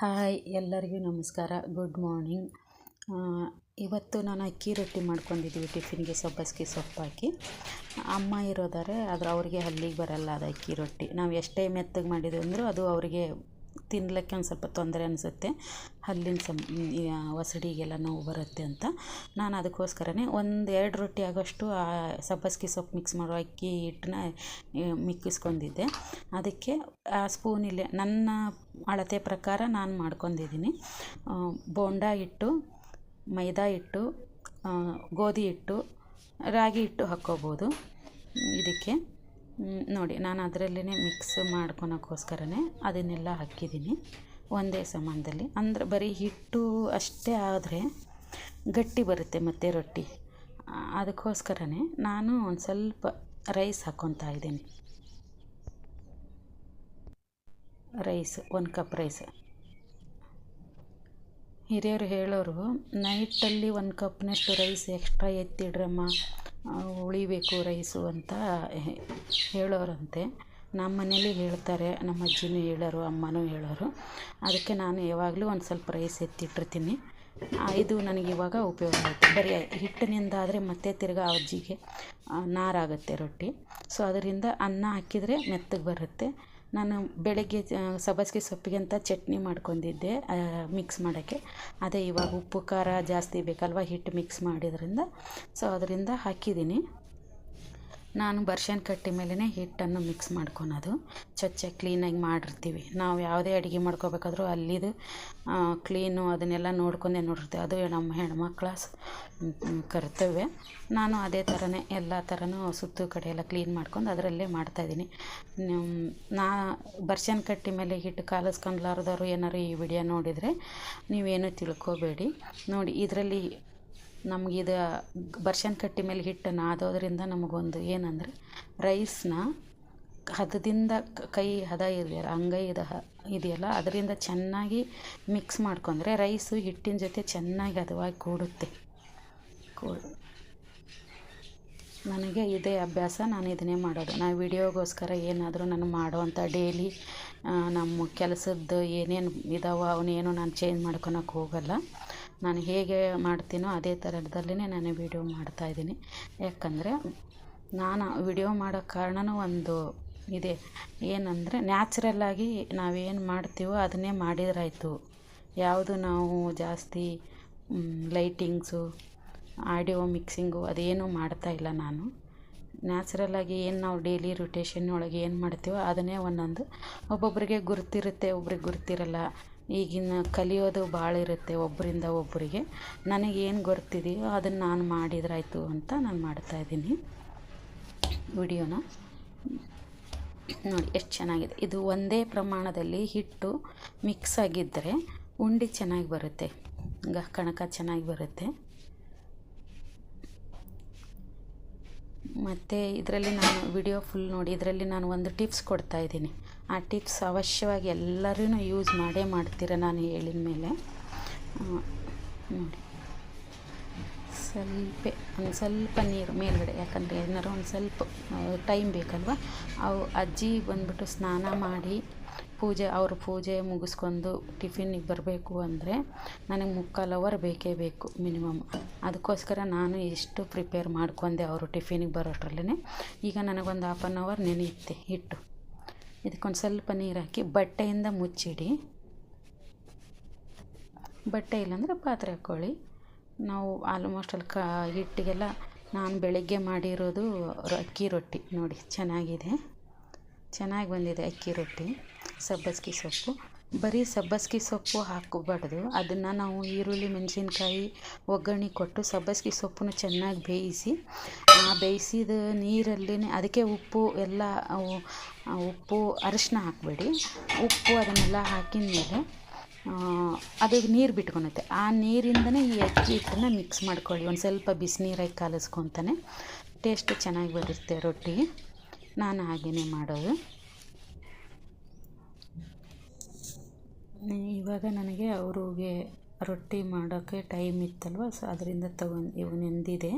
Hi ಎಲ್ಲರಿಗೂ ನಮಸ್ಕಾರ. Good morning ಇವತ್ತು ನಾನು ಅಕ್ಕಿ ರೊಟ್ಟಿ ಮಾಡ್ಕೊಂಡಿದ್ದೀವಿ ಟಿಫಿನ್ಗೆ ಸೊಬ್ಬಸ್ಗೆ ಸೊಪ್ಪು ಹಾಕಿ ಅಮ್ಮ ಇರೋದಾರೆ, ಆದ್ರೆ ಅವ್ರಿಗೆ ಹಲ್ಲಿಗೆ ಬರಲ್ಲ ಅದು ಅಕ್ಕಿ ರೊಟ್ಟಿ. ನಾವು ಎಷ್ಟೇ ಮೆತ್ತಗೆ ಮಾಡಿದ್ವಿ ಅಂದರೂ ಅದು ಅವರಿಗೆ ತಿನ್ನಲಿಕ್ಕೆ ಒಂದು ಸ್ವಲ್ಪ ತೊಂದರೆ ಅನಿಸುತ್ತೆ. ಹಲ್ಲಿನ ಸಂ ಒಸಡಿಗೆಲ್ಲ ನೋವು ಬರುತ್ತೆ ಅಂತ. ನಾನು ಅದಕ್ಕೋಸ್ಕರನೇ ಒಂದು ಎರಡು ರೊಟ್ಟಿ ಆಗೋಷ್ಟು, ಆ, ಸಬ್ಬಸ್ಗೆ ಸೊಪ್ಪು ಮಿಕ್ಸ್ ಮಾಡೋ ಅಕ್ಕಿ ಹಿಟ್ಟನ್ನ ಮಿಕ್ಕಿಸ್ಕೊಂಡಿದ್ದೆ. ಅದಕ್ಕೆ, ಆ ಸ್ಪೂನಿಲ್ಲೇ ನನ್ನ ಅಳತೆ ಪ್ರಕಾರ ನಾನು ಮಾಡ್ಕೊಂಡಿದ್ದೀನಿ. ಬೋಂಡ ಹಿಟ್ಟು, ಮೈದಾ ಹಿಟ್ಟು ಗೋಧಿ ಹಿಟ್ಟು, ರಾಗಿ ಹಿಟ್ಟು ಹಾಕ್ಕೋಬೋದು. ಇದಕ್ಕೆ. ನೋಡಿ, ನಾನು ಅದರಲ್ಲೇ ಮಿಕ್ಸ್ ಮಾಡ್ಕೊಳಕ್ಕೋಸ್ಕರನೇ ಅದನ್ನೆಲ್ಲ ಹಾಕಿದ್ದೀನಿ. ಒಂದೇ ಸಮಾನದಲ್ಲಿ. ಅಂದರೆ ಬರೀ ಹಿಟ್ಟು ಅಷ್ಟೇ ಆದರೆ ಗಟ್ಟಿ ಬರುತ್ತೆ ಮತ್ತು ರೊಟ್ಟಿ. ಅದಕ್ಕೋಸ್ಕರನೇ ನಾನು ಒಂದು ಸ್ವಲ್ಪ ರೈಸ್ ಹಾಕ್ಕೊತಾ ಇದ್ದೀನಿ. ರೈಸ್ ಒಂದು ಕಪ್ ರೈಸ್ ಹಿರಿಯರು ಹೇಳೋರು ನೈಟಲ್ಲಿ ಒಂದು ಕಪ್ನಷ್ಟು ರೈಸ್ ಎಕ್ಸ್ಟ್ರಾ ಎತ್ತಿಡ್ರಮ್ಮ. ಉಳಿಬೇಕು, ರೈಸು ಅಂತ ಹೇಳೋರಂತೆ. ನಮ್ಮ ಮನೇಲಿ ಹೇಳ್ತಾರೆ, ನಮ್ಮ ಅಜ್ಜಿನೂ ಹೇಳೋರು, ಅಮ್ಮನೂ ಹೇಳೋರು. ಅದಕ್ಕೆ ನಾನು ಯಾವಾಗಲೂ ಒಂದು ಸ್ವಲ್ಪ ರೈಸ್ ಎತ್ತಿಟ್ಟಿರ್ತೀನಿ. ಇದು ನನಗೆ ಇವಾಗ ಉಪಯೋಗ ಆಯಿತು. ಬರೀ ಹಿಟ್ಟಿನಿಂದ ಆದರೆ ಮತ್ತೆ ತಿರ್ಗಾ ಅಜ್ಜಿಗೆ ನಾರಾಗುತ್ತೆ ರೊಟ್ಟಿ. ಸೊ, ಅದರಿಂದ ಅನ್ನ ಹಾಕಿದರೆ ಮೆತ್ತಗೆ ಬರುತ್ತೆ. ನಾನು ಬೆಳಗ್ಗೆ ಸಬ್ಬಸ್ಗೆ ಸೊಪ್ಪಿಗೆ ಅಂತ ಚಟ್ನಿ ಮಾಡ್ಕೊಂಡಿದ್ದೆ ಮಿಕ್ಸ್ ಮಾಡೋಕ್ಕೆ. ಅದೇ ಇವಾಗ ಉಪ್ಪು, ಖಾರ ಜಾಸ್ತಿ ಬೇಕಲ್ವ, ಹಿಟ್ಟು ಮಿಕ್ಸ್ ಮಾಡಿದ್ರಿಂದ. ಸೊ ಅದರಿಂದ ಹಾಕಿದ್ದೀನಿ. ನಾನು ಬರ್ಷನ್ ಕಟ್ಟಿ ಮೇಲೇ ಹಿಟ್ಟನ್ನು ಮಿಕ್ಸ್ ಮಾಡ್ಕೊಳೋದು ಸ್ವಚ್ಛ ಕ್ಲೀನಾಗಿ ಮಾಡಿರ್ತೀವಿ. ನಾವು ಯಾವುದೇ ಅಡುಗೆ ಮಾಡ್ಕೋಬೇಕಾದ್ರೂ ಅಲ್ಲಿದು ಕ್ಲೀನು ಅದನ್ನೆಲ್ಲ ನೋಡ್ಕೊಂಡೇ ನೋಡಿರ್ತೀವಿ. ಅದು ನಮ್ಮ ಹೆಣ್ಮಕ್ಳ ಕರ್ತವ್ಯ. ನಾನು ಅದೇ ಥರನೇ ಎಲ್ಲ ಥರನೂ ಸುತ್ತು ಕಡೆ ಎಲ್ಲ ಕ್ಲೀನ್ ಮಾಡ್ಕೊಂಡು ಅದರಲ್ಲೇ ಮಾಡ್ತಾಯಿದ್ದೀನಿ ನಾ ಬರ್ಷನ್ ಕಟ್ಟಿ ಮೇಲೆ ಹಿಟ್ಟು ಕಾಲಿಸ್ಕೊಂಡ್ಲಾರ್ದವ್ರು ಏನಾರು ಈ ವಿಡಿಯೋ ನೋಡಿದರೆ ನೀವೇನು ತಿಳ್ಕೊಬೇಡಿ. ನೋಡಿ, ಇದರಲ್ಲಿ ನಮಗಿದು ಬರ್ಷನ್ ಕಟ್ಟಿ ಮೇಲೆ ಹಿಟ್ಟು ನಾದೋದ್ರಿಂದ ನಮಗೊಂದು ಏನಂದರೆ, ರೈಸ್ನ ಹದದಿಂದ ಕೈ ಹದ ಇದೆಯಲ್ಲ ಹ, ಇದೆಯಲ್ಲ, ಅದರಿಂದ ಚೆನ್ನಾಗಿ ಮಿಕ್ಸ್ ಮಾಡ್ಕೊಂಡ್ರೆ ರೈಸು ಹಿಟ್ಟಿನ ಜೊತೆ ಚೆನ್ನಾಗಿ ಹದವಾಗಿ ಕೂಡುತ್ತೆ. ಕೂಡು, ನನಗೆ ಇದೇ ಅಭ್ಯಾಸ, ನಾನು ಇದನ್ನೇ ಮಾಡೋದು. ನಾನು ವಿಡಿಯೋಗೋಸ್ಕರ ಏನಾದರೂ ನಾನು ಮಾಡುವಂಥ ಡೈಲಿ ನಮ್ಮ ಕೆಲಸದ್ದು ಏನೇನು ಇದಾವೋ, ಅವನೇನು ನಾನು ಚೇಂಜ್ ಮಾಡ್ಕೊಳಕ್ಕೆ ಹೋಗಲ್ಲ. ನಾನು ಹೇಗೆ ಮಾಡ್ತೀನೋ ಅದೇ ಥರದಲ್ಲೇ ನಾನು ವೀಡಿಯೋ ಮಾಡ್ತಾಯಿದ್ದೀನಿ ಯಾಕಂದರೆ ನಾನು ವಿಡಿಯೋ ಮಾಡೋ ಕಾರಣವೂ ಒಂದು ಇದೆ. ಏನಂದರೆ ನ್ಯಾಚುರಲ್ಲಾಗಿ ನಾವೇನು ಮಾಡ್ತೀವೋ ಅದನ್ನೇ ಮಾಡಿದ್ರಾಯಿತು. ಯಾವುದು ನಾವು ಜಾಸ್ತಿ ಲೈಟಿಂಗ್ಸು, ಆಡಿಯೋ ಮಿಕ್ಸಿಂಗು ಅದೇನು ಮಾಡ್ತಾಯಿಲ್ಲ ನಾನು. ನ್ಯಾಚುರಲ್ಲಾಗಿ ಏನು ನಾವು ಡೈಲಿ ರೊಟೇಷನ್ ಒಳಗೆ ಏನು ಮಾಡ್ತೀವೋ ಅದನ್ನೇ ಒಂದೊಂದು ಒಬ್ಬೊಬ್ಬರಿಗೆ ಗುರ್ತಿರುತ್ತೆ, ಒಬ್ರಿಗೆ ಗುರ್ತಿರಲ್ಲ. ಈಗಿನ ಕಲಿಯೋದು ಭಾಳ ಇರುತ್ತೆ ಒಬ್ಬರಿಂದ ಒಬ್ಬರಿಗೆ. ನನಗೇನು ಗೊತ್ತಿದೆಯೋ ಅದನ್ನು ನಾನು ಮಾಡಿದ್ರಾಯಿತು ಅಂತ ನಾನು ಮಾಡ್ತಾಯಿದ್ದೀನಿ ವಿಡಿಯೋನ. ನೋಡಿ, ಎಷ್ಟು ಚೆನ್ನಾಗಿದೆ. ಇದು ಒಂದೇ ಪ್ರಮಾಣದಲ್ಲಿ ಹಿಟ್ಟು ಮಿಕ್ಸ್ ಆಗಿದ್ದರೆ ಉಂಡೆ ಚೆನ್ನಾಗಿ ಬರುತ್ತೆ. ಗ ಕಣಕ ಚೆನ್ನಾಗಿ ಬರುತ್ತೆ. ಮತ್ತು ಇದರಲ್ಲಿ ನಾನು ವಿಡಿಯೋ ಫುಲ್ ನೋಡಿ, ಇದರಲ್ಲಿ ನಾನು ಒಂದು ಟಿಪ್ಸ್ ಕೊಡ್ತಾ ಇದ್ದೀನಿ. ಆ ಟಿಪ್ಸ್ ಅವಶ್ಯವಾಗಿ ಎಲ್ಲರೂ ಯೂಸ್ ಮಾಡೇ ಮಾಡ್ತೀರ ನಾನು ಹೇಳಿದ ಮೇಲೆ. ನೋಡಿ. ಸ್ವಲ್ಪ, ಒಂದು ಸ್ವಲ್ಪ ನೀರು ಮೇಲ್ಗಡೆ, ಯಾಕಂದರೆ ಏನಾರು ಒಂದು ಸ್ವಲ್ಪ ಟೈಮ್ ಬೇಕಲ್ವ? ಅವು ಅಜ್ಜಿ ಬಂದುಬಿಟ್ಟು ಸ್ನಾನ ಮಾಡಿ, ಪೂಜೆ, ಅವ್ರ ಪೂಜೆ ಮುಗಿಸ್ಕೊಂಡು ಟಿಫಿನಿಗೆ ಬರಬೇಕು ಅಂದರೆ ನನಗೆ ಮುಕ್ಕಾಲು ಅವರ್ ಬೇಕೇ ಬೇಕು ಮಿನಿಮಮ್. ಅದಕ್ಕೋಸ್ಕರ ನಾನು ಎಷ್ಟು ಪ್ರಿಪೇರ್ ಮಾಡ್ಕೊಂಡೆ ಅವರು ಟಿಫಿನಿಗೆ ಬರೋಷ್ಟ್ರಲ್ಲೇ ಈಗ ನನಗೊಂದು ಹಾಫ್ ಆನ್ ಅವರ್ ನೆನೆಯುತ್ತೆ ಹಿಟ್ಟು ಇದಕ್ಕೊಂದು ಸ್ವಲ್ಪ ನೀರು ಹಾಕಿ ಬಟ್ಟೆಯಿಂದ ಮುಚ್ಚಿಡಿ. ಬಟ್ಟೆ ಇಲ್ಲಾಂದರೆ ಪಾತ್ರೆ ಹಾಕ್ಕೊಳ್ಳಿ ನಾವು ಆಲ್ಮೋಸ್ಟ್ ಅಲ್ಲಿ ಕಾ, ಹಿಟ್ಟಿಗೆಲ್ಲ ನಾನು ಬೆಳಗ್ಗೆ ಮಾಡಿರೋದು ಅಕ್ಕಿ ರೊಟ್ಟಿ. ನೋಡಿ, ಚೆನ್ನಾಗಿದೆ. ಚೆನ್ನಾಗಿ ಬಂದಿದೆ ಅಕ್ಕಿ ರೊಟ್ಟಿ. ಸಬ್ಬಸ್ಗೆ ಸೊಪ್ಪು. ಬರೀ ಸಬ್ಬಸ್ಗೆ ಸೊಪ್ಪು ಹಾಕಬಾರ್ದು. ಅದನ್ನು ನಾವು ಈರುಳ್ಳಿ, ಮೆಣಸಿನ್ಕಾಯಿ, ಒಗ್ಗರಣೆ ಕೊಟ್ಟು ಸಬ್ಬಸ್ಗೆ ಸೊಪ್ಪನ್ನು ಚೆನ್ನಾಗಿ ಬೇಯಿಸಿ, ಆ ಬೇಯಿಸಿದ ನೀರಲ್ಲೇ ಅದಕ್ಕೆ ಉಪ್ಪು ಎಲ್ಲ ಉಪ್ಪು ಅರಿಶಿನ ಹಾಕಬೇಡಿ. ಉಪ್ಪು ಅದನ್ನೆಲ್ಲ ಹಾಕಿದ ಮೇಲೆ ಅದು ನೀರು ಬಿಟ್ಕೊಳುತ್ತೆ ಆ ನೀರಿಂದನೇ ಈ ಅಕ್ಕಿ ಹಿಟ್ಟನ್ನು ಮಿಕ್ಸ್ ಮಾಡ್ಕೊಳ್ಳಿ. ಒಂದು ಸ್ವಲ್ಪ ಬಿಸಿನೀರಾಗಿ ಕಾಲಿಸ್ಕೊತಾನೆ. ಟೇಸ್ಟ್ ಚೆನ್ನಾಗಿ ಬರುತ್ತೆ ರೊಟ್ಟಿಗೆ ನಾನು ಹಾಗೆಯೇ ಮಾಡೋದು. ಇವಾಗ ನನಗೆ ಅವ್ರಿಗೆ ರೊಟ್ಟಿ ಮಾಡೋಕ್ಕೆ ಟೈಮ್ ಇತ್ತಲ್ವ? ಸೊ ಅದರಿಂದ ತಗೊಂಡು ಇವು ನೆಂದಿದೆ.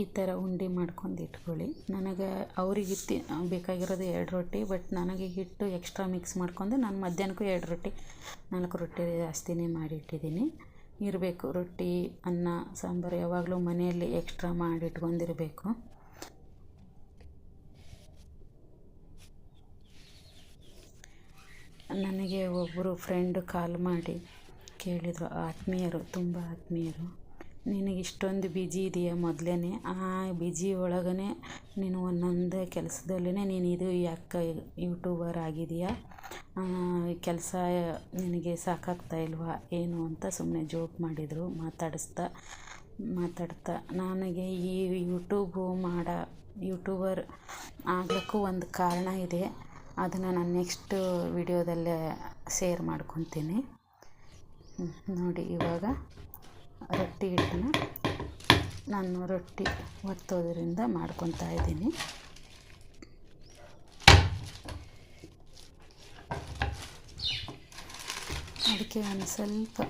ಈ ಥರ ಉಂಡೆ ಮಾಡ್ಕೊಂಡು ಇಟ್ಕೊಳ್ಳಿ. ನನಗೆ ಅವ್ರಿಗೆ ಇತ್ತಿ ಬೇಕಾಗಿರೋದು ಎರಡು ರೊಟ್ಟಿ ಬಟ್ ನನಗೆ ಹಿಟ್ಟು ಎಕ್ಸ್ಟ್ರಾ ಮಿಕ್ಸ್ ಮಾಡ್ಕೊಂಡು ನಾನು ಮಧ್ಯಾಹ್ನಕ್ಕೂ ಎರಡು ರೊಟ್ಟಿ, ನಾಲ್ಕು ರೊಟ್ಟಿ ಜಾಸ್ತಿನೇ ಮಾಡಿ ಇಟ್ಟಿದ್ದೀನಿ ಇರಬೇಕು. ರೊಟ್ಟಿ, ಅನ್ನ, ಸಾಂಬಾರು ಯಾವಾಗಲೂ ಮನೆಯಲ್ಲಿ ಎಕ್ಸ್ಟ್ರಾ ಮಾಡಿ ಇಟ್ಕೊಂಡಿರಬೇಕು ನನಗೆ ಒಬ್ಬರು ಫ್ರೆಂಡ್ ಕಾಲ್ ಮಾಡಿ ಕೇಳಿದರು, ಆತ್ಮೀಯರು, ತುಂಬ ಆತ್ಮೀಯರು, ನಿನಗೆ ಇಷ್ಟೊಂದು ಬಿಜಿ ಇದೆಯಾ ಮೊದಲೇ ಆ ಬಿಜಿ ಒಳಗೇ ನೀನು ಒಂದೊಂದೇ ಕೆಲಸದಲ್ಲೇ ನೀನು ಇದು ಯಾಕೆ ಯೂಟ್ಯೂಬರ್ ಆಗಿದೆಯಾ? ಕೆಲಸ ನಿನಗೆ ಸಾಕಾಗ್ತಾ ಇಲ್ವಾ? ಏನು ಅಂತ ಸುಮ್ಮನೆ ಜೋಕ್ ಮಾಡಿದರು, ಮಾತಾಡಿಸ್ತಾ, ಮಾತಾಡ್ತಾ. ನನಗೆ ಈ ಯೂಟ್ಯೂಬು ಮಾಡೋ, ಯೂಟ್ಯೂಬರ್ ಆಗೋಕ್ಕೂ ಒಂದು ಕಾರಣ ಇದೆ. ಅದನ್ನು ನಾನು ನೆಕ್ಸ್ಟ್ ವಿಡಿಯೋದಲ್ಲೇ ಶೇರ್ ಮಾಡ್ಕೊತೀನಿ. ನೋಡಿ ಇವಾಗ ರೊಟ್ಟಿ ಹಿಟ್ಟನ್ನ ನಾನು ರೊಟ್ಟಿ ಒತ್ತೋದರಿಂದ ಮಾಡ್ಕೊತಾ ಇದ್ದೀನಿ. ಅದಕ್ಕೆ ಒಂದು ಸ್ವಲ್ಪ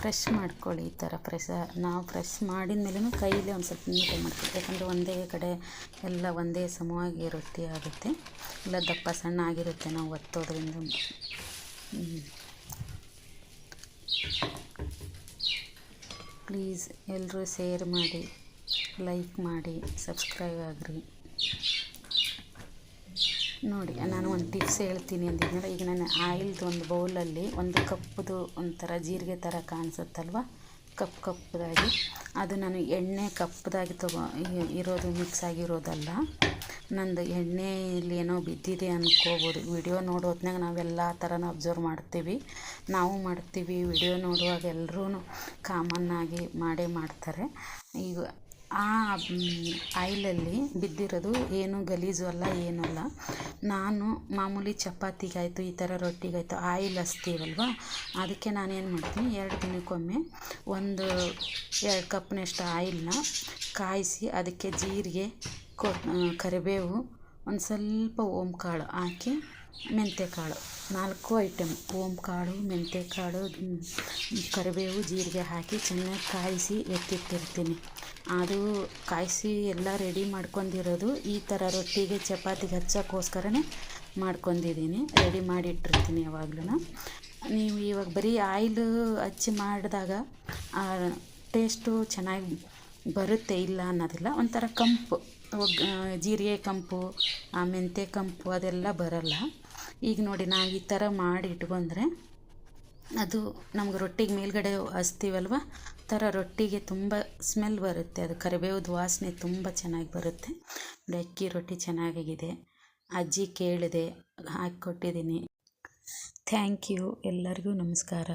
ಫ್ರೆಶ್ ಮಾಡ್ಕೊಳ್ಳಿ ಈ ಥರ ಫ್ರೆಶ್, ನಾವು ಫ್ರೆಶ್ ಮಾಡಿದ ಮೇಲೂ ಕೈಯಲ್ಲಿ ಒಂದು ಸ್ವಲ್ಪ ನೀಟಾಗಿ ಮಾಡ್ಕೊಳ್ಳಿ ಯಾಕಂದರೆ ಒಂದೇ ಕಡೆ ಎಲ್ಲ ಒಂದೇ ಸಮವಾಗಿ ರೊಟ್ಟಿ ಆಗುತ್ತೆ. ಇಲ್ಲ ದಪ್ಪ ಸಣ್ಣ ಆಗಿರುತ್ತೆ, ನಾವು ಒತ್ತೋದ್ರಿಂದ. ಪ್ಲೀಸ್ ಎಲ್ಲರೂ ಶೇರ್ ಮಾಡಿ, ಲೈಕ್ ಮಾಡಿ, ಸಬ್ಸ್ಕ್ರೈಬ್ ಆಗಿರಿ. ನೋಡಿ, ನಾನು ಒಂದು ಟಿಪ್ಸ್ ಹೇಳ್ತೀನಿ ಅಂದಿದ್ನಲ್ಲ ಈಗ ನಾನು ಆಯಿಲ್ದು ಒಂದು ಬೌಲಲ್ಲಿ ಒಂದು ಕಪ್ಪದು ಒಂಥರ ಜೀರಿಗೆ ಥರ ಕಾಣಿಸುತ್ತಲ್ವ? ಕಪ್ಪು ಕಪ್ಪದಾಗಿ. ಅದು ನಾನು ಎಣ್ಣೆ ಕಪ್ಪದಾಗಿ ತಗೋ ಇರೋದು ಮಿಕ್ಸ್ ಆಗಿರೋದಲ್ಲ. ನಂದು ಎಣ್ಣೆಯಲ್ಲಿ ಏನೋ ಬಿದ್ದಿದೆ ಅಂದ್ಕೋಬೋದು ವಿಡಿಯೋ ನೋಡೋ ಹೊತ್ನಾಗ ನಾವೆಲ್ಲ ಥರನೂ ಅಬ್ಸರ್ವ್ ಮಾಡ್ತೀವಿ. ನಾವು ಮಾಡ್ತೀವಿ, ವಿಡಿಯೋ ನೋಡುವಾಗ ಎಲ್ಲರೂ ಕಾಮನ್ನಾಗಿ ಮಾಡೇ ಮಾಡ್ತಾರೆ. ಈಗ ಆ ಆಯಿಲಲ್ಲಿ ಬಿದ್ದಿರೋದು ಏನು ಗಲೀಜು ಅಲ್ಲ ಏನಲ್ಲ ನಾನು ಮಾಮೂಲಿ ಚಪಾತಿಗಾಯಿತು, ಈ ಥರ ರೊಟ್ಟಿಗಾಯಿತು, ಆಯಿಲ್ ಹಚ್ತೀವಲ್ವ? ಅದಕ್ಕೆ ನಾನೇನು ಮಾಡ್ತೀನಿ, ಎರಡು ದಿನಕ್ಕೊಮ್ಮೆ ಒಂದು ಎರಡು ಕಪ್ನಷ್ಟು ಆಯಿಲನ್ನ ಕಾಯಿಸಿ ಅದಕ್ಕೆ ಜೀರಿಗೆ, ಕೊ ಕರಿಬೇವು, ಒಂದು ಸ್ವಲ್ಪ ಓಂಕಾಳು ಹಾಕಿ ಮೆಂತ್ಯಕಾಳು, ನಾಲ್ಕು ಐಟಮ್ ಓಂಕಾಳು, ಮೆಂತ್ಯಕಾಳು ಕರಿಬೇವು, ಜೀರಿಗೆ ಹಾಕಿ ಚೆನ್ನಾಗಿ ಕಾಯಿಸಿ ಎತ್ತಿಟ್ಟಿರ್ತೀನಿ. ಅದು ಕಾಯಿಸಿ ಎಲ್ಲ ರೆಡಿ ಮಾಡ್ಕೊಂಡಿರೋದು. ಈ ಥರ ರೊಟ್ಟಿಗೆ ಚಪಾತಿಗೆ ಹಚ್ಚೋಕ್ಕೋಸ್ಕರನೇ ಮಾಡ್ಕೊಂಡಿದ್ದೀನಿ. ರೆಡಿ ಮಾಡಿಟ್ಟಿರ್ತೀನಿ ಯಾವಾಗ್ಲೂ ನೀವು ಇವಾಗ ಬರೀ ಆಯಿಲು ಹಚ್ಚಿ ಮಾಡಿದಾಗ ಟೇಸ್ಟು ಚೆನ್ನಾಗಿ ಬರುತ್ತೆ ಇಲ್ಲ ಅನ್ನೋದಿಲ್ಲ. ಒಂಥರ ಕಂಪು ಜೀರಿಗೆ ಕಂಪು, ಆ, ಮೆಂತ್ಯ ಕಂಪು ಅದೆಲ್ಲ ಬರಲ್ಲ. ಈಗ ನೋಡಿ ನಾವು ಈ ಥರ ಮಾಡಿ ಇಟ್ಕೊಂಡ್ರೆ ಅದು ನಮ್ಗೆ ರೊಟ್ಟಿಗೆ ಮೇಲ್ಗಡೆ ಹಚ್ತೀವಲ್ವ? ಥರ ರೊಟ್ಟಿಗೆ ತುಂಬ ಸ್ಮೆಲ್ ಬರುತ್ತೆ. ಅದು ಕರಿಬೇವ್ದು ವಾಸನೆ ತುಂಬ ಚೆನ್ನಾಗಿ ಬರುತ್ತೆ. ಅಕ್ಕಿ ರೊಟ್ಟಿ ಚೆನ್ನಾಗಿದೆ ಅಜ್ಜಿ ಕೇಳಿದೆ ಹಾಕಿ ಕೊಟ್ಟಿದ್ದೀನಿ ಥ್ಯಾಂಕ್ ಯು ಎಲ್ಲರಿಗೂ ನಮಸ್ಕಾರ.